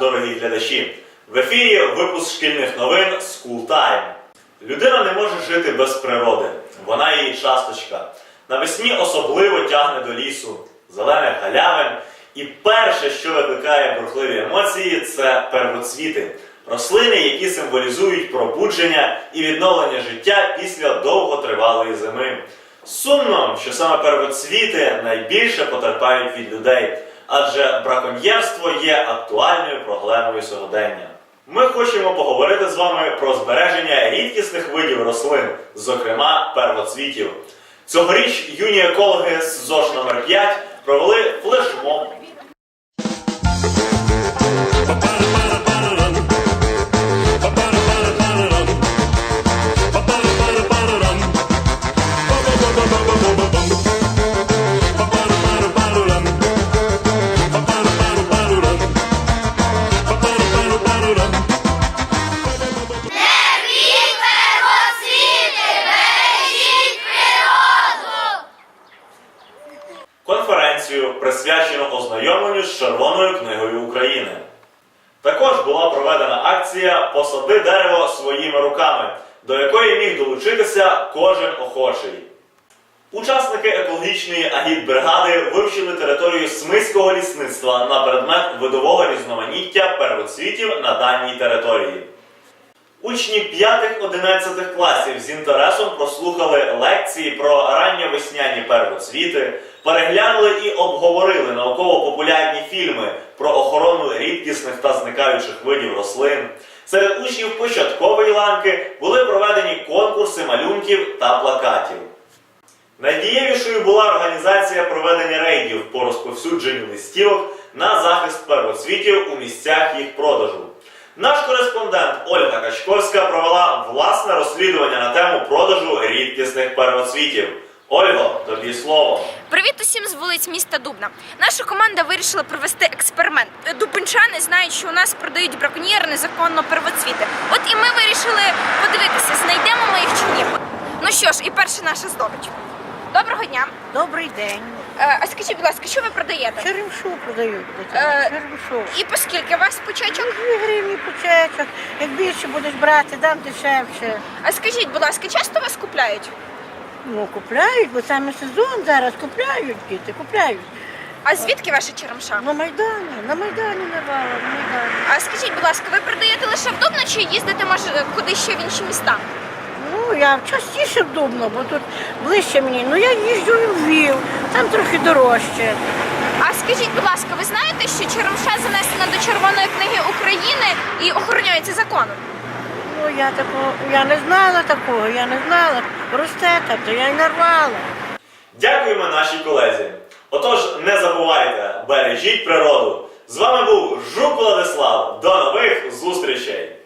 дорогі глядачі! В ефірі випуск шкільних новин School Time. Людина не може жити без природи. Вона її часточка. Навесні особливо тягне до лісу, зелених галявин. І перше, що викликає бурхливі емоції, це первоцвіти. Рослини, які символізують пробудження і відновлення життя після довготривалої зими. Сумно, що саме первоцвіти найбільше потерпають від людей, адже браконьєрство є актуальною проблемою сьогодення. Ми хочемо поговорити з вами про збереження рідкісних видів рослин, зокрема первоцвітів. Цьогоріч юні екологи з ЗОЖ номер 5 провели флешмоб присвячену ознайомленню з Червоною книгою України. Також була проведена акція Посади дерево своїми руками, до якої міг долучитися кожен охочий. Учасники екологічної агітбригади вивчили територію Смиського лісництва на предмет видового різноманіття первоцвітів на даній території. Учні 5-11 класів з інтересом прослухали лекції про ранньовесняні первоцвіти, переглянули і обговорили науково-популярні фільми про охорону рідкісних та зникаючих видів рослин. Серед учнів початкової ланки були проведені конкурси малюнків та плакатів. Найдієвішою була організація проведення рейдів по розповсюдженню листівок на захист первоцвітів у місцях їх продажу. Наш кореспондент Ольга Качковська провела власне розслідування на тему продажу рідкісних первоцвітів. Ольго, тобі слово. Привіт усім з вулиць міста Дубна. Наша команда вирішила провести експеримент. Дубинчани знають, що у нас продають браконьєри незаконно первоцвіти. От і ми вирішили подивитися, знайдемо ми їх чи ні. Ну що ж, і перша наша здобич. Доброго дня. Добрий день. Е, а скажіть, будь ласка, що ви продаєте? Черемшу продають. Е, Черемшу. І по скільки у вас почачок? Дві гривні почечок. Як більше будеш брати, дам дешевше. А скажіть, будь ласка, часто вас купляють? Ну, купляють, бо саме сезон зараз купляють діти, купляють. А звідки ваша черемша? На Майдані, на Майдані нарвала, на Майдані. А скажіть, будь ласка, ви продаєте лише в Дубно чи їздите може куди ще в інші міста? Ну, я частіше в Дубно, бо тут ближче мені. Ну, я їжджу і в Львів, там трохи дорожче. А скажіть, будь ласка, ви знаєте, що черемша занесена до Червоної книги України і охороняється законом? Ну я такого, я не знала такого, я не знала. Росте там, то я й нарвала. Дякуємо нашій колезі. Отож, не забувайте, бережіть природу. З вами був Жук Владислав. До нових зустрічей!